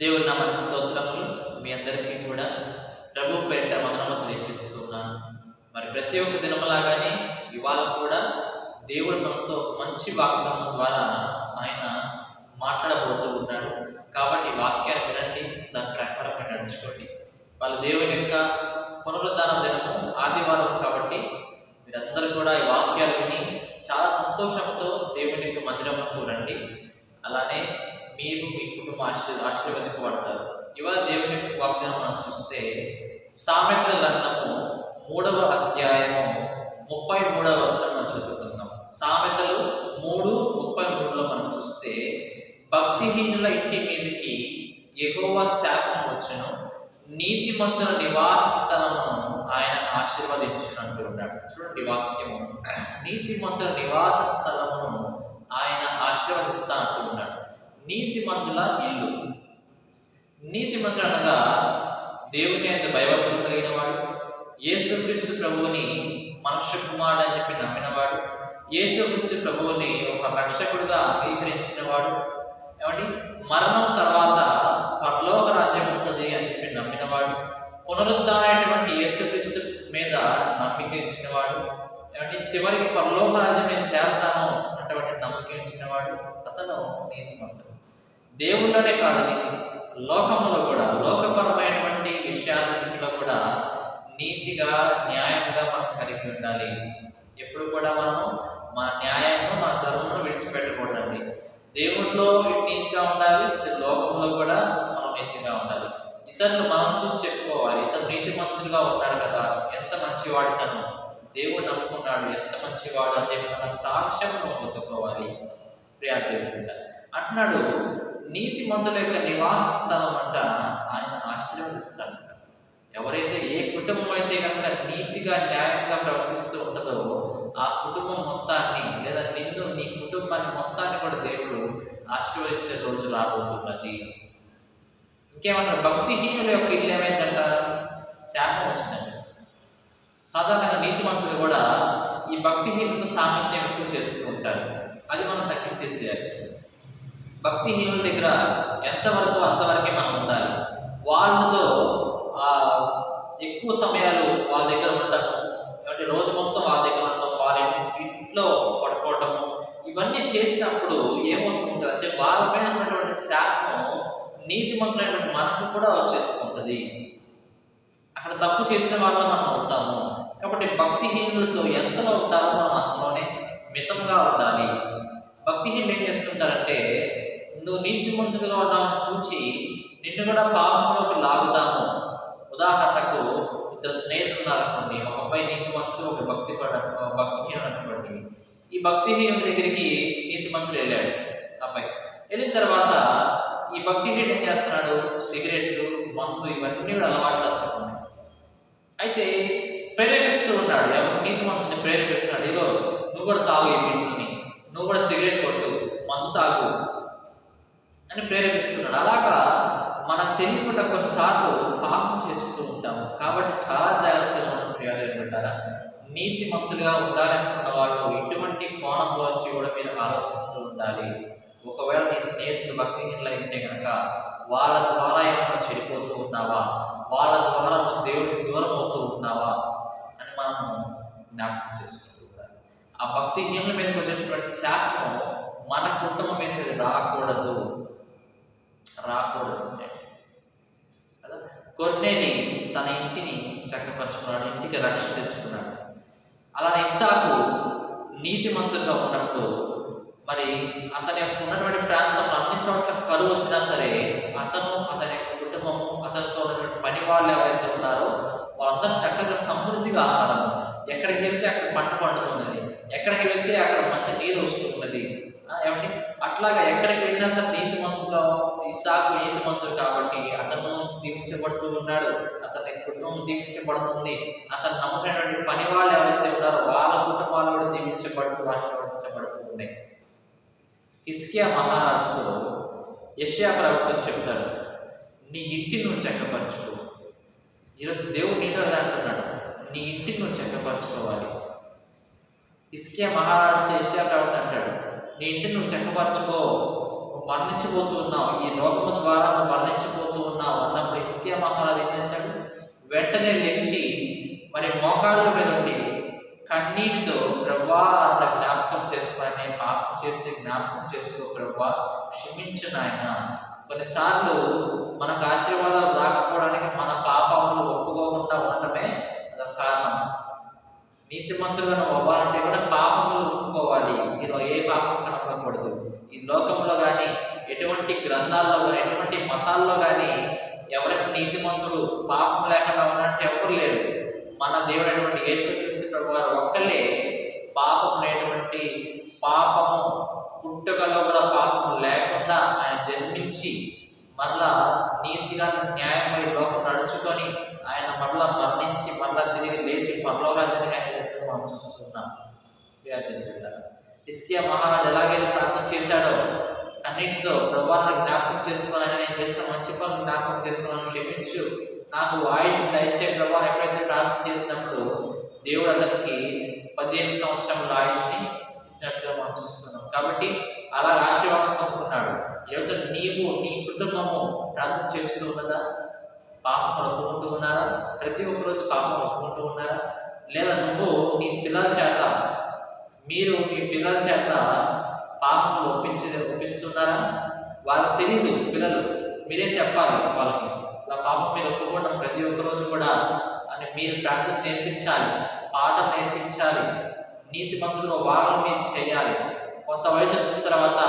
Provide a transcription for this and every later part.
దేవుని నామని స్తోత్రములు. మీ అందరికీ కూడా ప్రభు పేరిట మనము తెలియజేస్తున్నాను మరి ప్రతి ఒక్క దినములాగానే ఇవాళ కూడా దేవుడు మనతో మంచి వాగ్దానం ద్వారా ఆయన మాట్లాడబోతూ ఉన్నాడు. కాబట్టి ఈ వాక్యాన్ని వినండి దాని ప్రకారం మీరు నడుచుకోండి వాళ్ళ దేవుని యొక్క పునరుద్ధాన దినము ఆదివారం కాబట్టి మీరందరూ కూడా ఈ వాక్యాలు విని చాలా సంతోషంతో దేవుని యొక్క మందిరంలో రండి. అలానే మీరు మీ కుటుంబం ఆశీర్ ఆశీర్వదింపబడతారు ఇవాళ దేవుని యొక్క వాగ్దానం మనం చూస్తే సామెతల గ్రంథము మూడవ అధ్యాయము ముప్పై మూడవ వచనం మనం చదువుకుందాం. సామెతలు మూడు ముప్పై మూడులో మనం చూస్తే భక్తిహీనుల ఇంటి మీదకి ఎగువ శాపం వచ్చును. నీతిమంతుల నివాస స్థలమును ఆయన ఆశీర్వదించును అంటున్నాడు చూడండి వాక్యము. నీతిమంతుల నివాస స్థలమును ఆయన ఆశీర్వదిస్తా అంటున్నాడు నీతిమంతుల ఇల్లు. నీతిమంతుడు అనగా దేవుని అంత భయభక్తులు కలిగిన వాడు యేసుక్రీస్తు ప్రభువుని మనుష్య కుమారుడు అని చెప్పి నమ్మినవాడు యేసుక్రీస్తు ప్రభువుని ఒక రక్షకుడిగా అంగీకరించిన వాడు. ఏమండి? మరణం తర్వాత పరలోక రాజ్యం ఉంటుంది అని చెప్పి నమ్మినవాడు పునరుద్ధానటువంటి యేసుక్రీస్తు మీద నమ్మిక ఇచ్చినవాడు ఏమంటే చివరికి పరలోక రాజ్యం నేను చేరతాను అటువంటి నమ్మకం ఇచ్చినవాడు అతను నీతిమంతుడు. దేవుళ్ళనే కాదు నీతి లోకంలో కూడా లోకపరమైనటువంటి విషయాలన్నింటిలో కూడా నీతిగా న్యాయంగా మనం కలిగి ఉండాలి. ఎప్పుడు కూడా మనము మన న్యాయంను మన ధర్మంను విడిచిపెట్టకూడదండి. దేవుళ్ళలో నీతిగా ఉండాలి లోకంలో కూడా మనం నీతిగా ఉండాలి. ఇతరులు మనం చూసి చెప్పుకోవాలి ఇతను నీతిమంతుడిగా ఉన్నాడు కదా ఎంత మంచివాడు తను దేవుడు నమ్ముకున్నాడు ఎంత మంచివాడు అని చెప్పి మన సాక్ష్యం పొందుకోవాలి. ప్రియా దేవుడు అంటున్నాడు నీతిమంతుల యొక్క నివాస స్థలం అంట ఆయన ఆశీర్వదిస్తాడు ఎవరైతే ఏ కుటుంబం అయితే కనుక నీతిగా న్యాయంగా ప్రవర్తిస్తూ ఉండదో ఆ కుటుంబం మొత్తాన్ని లేదా నిన్ను నీ కుటుంబాన్ని మొత్తాన్ని కూడా దేవుడు ఆశీర్వదించే రోజు రాబోతున్నది. ఇంకేమన్నా భక్తిహీనుల యొక్క ఇల్లు ఏమైందంట? శాపం వచ్చిందండి సాధారణంగా నీతిమంతులు కూడా ఈ భక్తిహీనత సామర్థ్యం ఎక్కువ చేస్తూ ఉంటారు. అది మనం తగ్గించేసేయాలి. భక్తిహీనుల దగ్గర ఎంతవరకు అంతవరకే మనం ఉండాలి? వాళ్ళతో ఎక్కువ సమయాలు వాళ్ళ దగ్గర ఉండటం అంటే రోజు మొత్తం వాళ్ళ దగ్గర ఉండటం వాళ్ళ ఇంట్లో పడుకోవటం ఇవన్నీ చేసినప్పుడు ఏమవుతుంది అంటే వాళ్ళ మీద ఉన్నటువంటి శాపం నీతిమంతులైనటువంటి మనకు కూడా వచ్చేస్తుంటుంది. అక్కడ తప్పు చేసిన వాళ్ళ మనం అవుతాము. కాబట్టి భక్తిహీనులతో ఎంతలో ఉండాలో మనం అంతలోనే మితంగా ఉండాలి. భక్తిహీనులు ఏం చేస్తుంటారంటే నువ్వు నీతిమంతులుగా ఉన్నావని చూచి నిన్ను కూడా పాపంలోకి లాగుతాము. ఉదాహరణకు ఇద్దరు స్నేహితులు ఉన్నారనుకోండి ఒక అబ్బాయి నీతిమంతుడు ఒక భక్తి భక్తిహీనుడు అనుకోండి. ఈ భక్తిహీనుడి దగ్గరికి నీతిమంతుడు వెళ్ళాడు అబ్బాయి వెళ్ళిన తర్వాత ఈ భక్తిహీనుడు ఏం చేస్తున్నాడు? సిగరెట్లు మందు ఇవన్నీ కూడా అలవాట్లు అతనికి అయితే ప్రేరేపిస్తూ ఉన్నాడు. ఎవరు? నీతిమంతుని ప్రేరేపిస్తున్నాడు. ఇదో నువ్వు కూడా తాగు ఈ నువ్వు కూడా సిగరెట్ కొట్టు మందు తాగు. అని ప్రేరేపిస్తున్నాడు. అలాగా మనం తెలియకుండా కొన్నిసార్లు పాపం చేస్తూ ఉంటాము. కాబట్టి చాలా జాగ్రత్తగా మనం ప్రయోజనం పెట్టారా నీతిమంతులుగా ఉండాలనుకున్న వాళ్ళు ఇటువంటి కోణంలోంచి కూడా మీరు ఆలోచిస్తూ ఉండాలి. ఒకవేళ నీ స్నేహితులు భక్తిహీనులు ఉంటే కనుక వాళ్ళ ద్వారా ఏమైనా చెడిపోతూ ఉన్నావా? వాళ్ళ ద్వారా నువ్వు దేవుడికి దూరం అవుతూ ఉన్నావా? అని మనము జ్ఞాపకం చేసుకుంటూ ఉండాలి. ఆ భక్తిహీనుల మీదకి వచ్చేటటువంటి శాపం మన కుటుంబం మీదకి రాకూడదు. రాకూడదు అంతే కదా? కొన్నేని తన ఇంటిని చక్కపరుచుకున్నాడు ఇంటికి రక్షణ తెచ్చుకున్నాడు. అలానే ఇస్సాకు నీతిమంతులుగా ఉన్నప్పుడు మరి అతని యొక్క ఉన్నటువంటి ప్రాంతంలో అన్ని చోట్ల కరువు వచ్చినా సరే అతను అతని యొక్క కుటుంబము అతనితో ఉన్నటువంటి పని వాళ్ళు ఎవరైతే ఉన్నారో వాళ్ళందరూ చక్కగా సమృద్ధిగా ఆహారం. ఎక్కడికి వెళ్తే అక్కడ పంట పండుతున్నది. ఎక్కడికి వెళ్తే అక్కడ మంచి నీరు వస్తున్నది ఏమండి? అట్లాగా ఎక్కడికి వెళ్ళినా సరే నీతి మంతులు ఇస్సాకు నీతిమంతుడు కాబట్టి అతను దీవించబడుతూ ఉన్నాడు. అతని కుటుంబం దీవించబడుతుంది. అతను నమ్మకమైనటువంటి పని వాళ్ళు ఎవరైతే ఉన్నారో వాళ్ళ కుటుంబాలు కూడా దీవించబడుతూ ఆశీర్వదించబడుతూ ఉన్నాయి. హిస్కియా మహారాజుతో యష్యా ప్రభుత్వం చెప్తాడు నీ ఇంటిని నువ్వు చెక్కపరచుకో. ఈరోజు దేవుడు నీతో అంటున్నాడు నీ ఇంటిని నువ్వు చెక్కపరచుకోవాలి. ఇస్కియా మహారాజుతో యష్యా ప్రభుత్వం అంటాడు నీ ఇంటిని నువ్వు చక్కపరచుకో. మరణించిపోతున్నావు. ఈ రోగము ద్వారా నువ్వు మరణించిపోతూ ఉన్నావు అన్నప్పుడు ఇస్కే మహారాజు ఏం చేశాడు? వెంటనే లేచి మరి మోకాళ్ళ మీద ఉండి కన్నీటితో ప్రభా అన్న జ్ఞాపకం చేసుకున్నాను నేను పాపం చేస్తే జ్ఞాపకం చేసుకో ప్రభా. క్షమించు నాయన. కొన్నిసార్లు మనకు ఆశీర్వాదాలు రాకపోవడానికి మన పాపములు ఒప్పుకోకుండా ఉండటమే అదొక కారణం. నీతిమంతులను అవ్వాలంటే కూడా పాపములు ఒప్పుకోవాలి. మీరు ఏ పాపం కనపడకూడదు. ఈ లోకంలో కానీ ఎటువంటి గ్రంథాల్లో కానీ ఎటువంటి మతాల్లో కానీ ఎవరికి నీతిమంతుడు పాపం లేకుండా ఉన్నట్టు ఎవరు లేరు. మన దేవుడు అటువంటి యేసుక్రీస్తు ప్రభు వారు ఒక్కళ్ళే పాపం అనేటువంటి పాపము పుట్టుకలో కూడా పాపం లేకుండా ఆయన జన్మించి మరలా నీతిగా న్యాయమై లోకం నడుచుకొని ఆయన మరలా మరణించి మరలా తిరిగి లేచి పరలోరాజ్యానికి ఆయన వెళ్ళడం మనం చూస్తున్నాం ఇస్కియా మహారాజు ఎలాగైతే ప్రార్థన చేశాడో కన్నిటితో ప్రభావాన్ని జ్ఞాపకం చేసుకోవాలని నేను చేసిన మంచి పనులు జ్ఞాపకం చేసుకోవాలని క్షమించు. నాకు ఆయుష్ దయచే ప్రభావం ఎప్పుడైతే ప్రార్థన చేసినప్పుడు దేవుడు అతనికి పదిహేను సంవత్సరముల ఆయుష్ని ఇచ్చినట్టుగా మనం చూస్తున్నాం. కాబట్టి అలా ఆశీర్వాదం పొందుకున్నాడు. ఈరోజు నీవు నీ కుటుంబము ప్రార్థన చేస్తూ ఉన్నదా? పాపం ఒప్పుకుంటూ ఉన్నారా? ప్రతి ఒక్కరోజు పాపం ఒప్పుకుంటూ ఉన్నారా? లేదా నువ్వు నీ పిల్లల చేత మీరు మీ పిల్లల చేత పాపములు ఒప్పించి ఒప్పిస్తున్నారా? వాళ్ళకి తెలియదు పిల్లలు మీరే చెప్పాలి వాళ్ళకి. ఇలా పాపం మీరు ఒప్పుకోవడం ప్రతి ఒక్క రోజు కూడా అని మీరు ప్రార్థన నేర్పించాలి పాఠం నేర్పించాలి నీతి మంత్రులు వాళ్ళని మీరు చేయాలి. కొంత వయసు వచ్చిన తర్వాత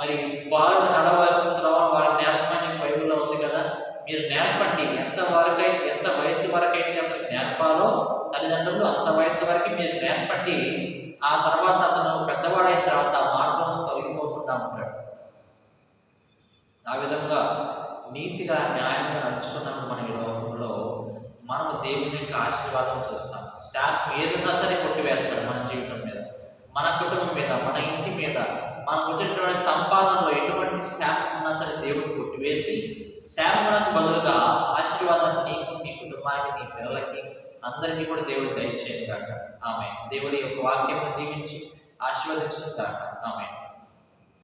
మరి వాళ్ళు నడవలసిన తర్వాత వాళ్ళ నేర్పమని మీరు నేర్పండి. ఎంత వరకు అయితే ఎంత వయసు వరకైతే అతను నేర్పాలో తల్లిదండ్రులు అంత వయసు వరకు మీరు నేర్పండి. ఆ తర్వాత అతను పెద్దవాడైన తర్వాత ఆ మార్గం తొలగిపోకుండా ఉంటాడు. ఆ విధంగా నీతిగా న్యాయంగా నడుచుకున్నప్పుడు మన ఈ లోకంలో మనం దేవుని యొక్క ఆశీర్వాదం చూస్తాం. శాపం ఏదున్నా సరే కొట్టివేస్తాడు మన జీవితం మీద. మన కుటుంబం మీద మన ఇంటి మీద మనకు వచ్చేటువంటి సంపాదనలో ఎటువంటి శాపం ఉన్నా సరే దేవుడు కొట్టివేసి శాపమునకు బదులుగా ఆశీర్వాదాన్ని నీకు నీ కుటుంబానికి నీ పిల్లలకి అందరికీ కూడా దేవుడు దయచేయండి కాక ఆమె దేవుడి యొక్క వాక్యం దీవించి ఆశీర్వదించిన కాక ఆమె